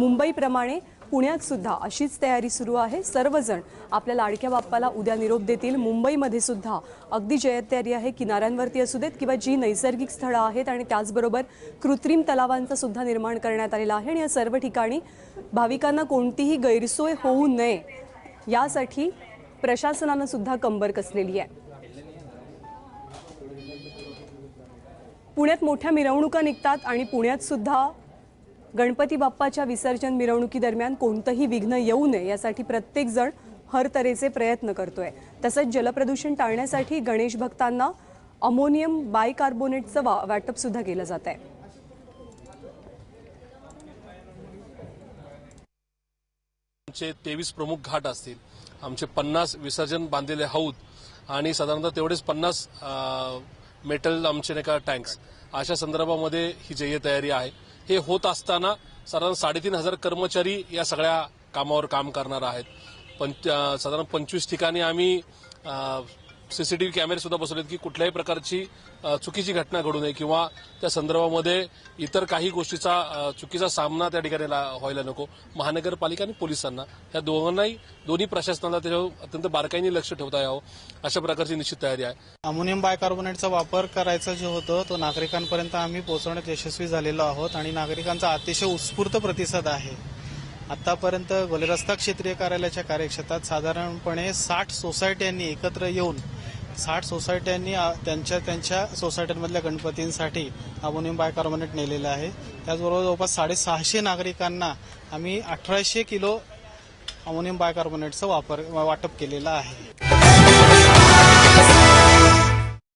मुंबईप्रमाणे पुण्यात सुद्धा अशीच तयारी सुरू आहे. सर्वजण आपल्या लाडक्या बाप्पाला उद्या निरोप देतील. मुंबईमध्ये सुद्धा अगदी जयतयारी आहे. किनाऱ्यांवरती असू देत किंवा जी नैसर्गिक स्थळं आहेत आणि त्याचबरोबर कृत्रिम तलावांचा सुद्धा निर्माण करण्यात आलेलं आहे आणि या सर्व ठिकाणी भाविकांना कोणतीही गैरसोय होऊ नये यासाठी प्रशासनानं सुद्धा कंबर कसलेली आहे. पुण्यात मोठ्या मिरवणुका निघतात आणि पुण्यात सुद्धा गणपती बाप्पाच्या विसर्जन मिरवणुकीदरम्यान कोणतंही विघ्न येऊ नये यासाठी प्रत्येकजण हर तऱ्हेचे प्रयत्न करतोय. तसंच जलप्रदूषण टाळण्यासाठी गणेश भक्तांना अमोनियम बायकार्बोनेटचं वा वाटप सुद्धा केलं जात आहे आमचे तेवीस प्रमुख घाट असतील. आमचे पन्नास विसर्जन बांधलेले हौद आणि साधारणतः तेवढेच पन्नास मेटल आमचे नाही का टँक्स. अशा संदर्भामध्ये ही जय तयारी आहे. हे होत असताना साधारण साडेतीन हजार कर्मचारी या सगळ्या कामावर काम करणार आहेत. पंच साधारण पंचवीस ठिकाणी आम्ही सीसीटीव्ही कॅमेरे सुद्धा बसवलेत की कुठल्याही प्रकारची चुकीची घटना घडू नये किंवा त्या संदर्भामध्ये इतर काही गोष्टीचा चुकीचा सामना त्या ठिकाणी ला- व्हायला नको. महानगरपालिका आणि पोलिसांना. या दोघांनाही दोन्ही प्रशासनाला त्याच्यावर अत्यंत बारकाईने लक्ष ठेवता यावं अशा प्रकारची निश्चित तयारी आहे. अमोनियम बायकार्बोनेटचा वापर करायचा जो होतो तो नागरिकांपर्यंत आम्ही पोहोचवण्यात यशस्वी झालेलो आहोत आणि नागरिकांचा अतिशय उत्स्फूर्त प्रतिसाद आहे. आतापर्यंत गोलेरस्ता क्षेत्रीय कार्यालयाच्या कार्यक्षेत्रात साधारणपणे साठ सोसायट्यांनी एकत्र येऊन साठ सोसायट्यांनी त्यांच्या त्यांच्या सोसायट्यांमधल्या गणपतींसाठी अमोनियम बायकार्बोनेट नेलेलं आहे. त्याचबरोबर जवळपास साडेसहाशे नागरिकांना आम्ही अठराशे किलो अमोनियम बायकार्बोनेटचं वापर वाटप केलेलं आहे.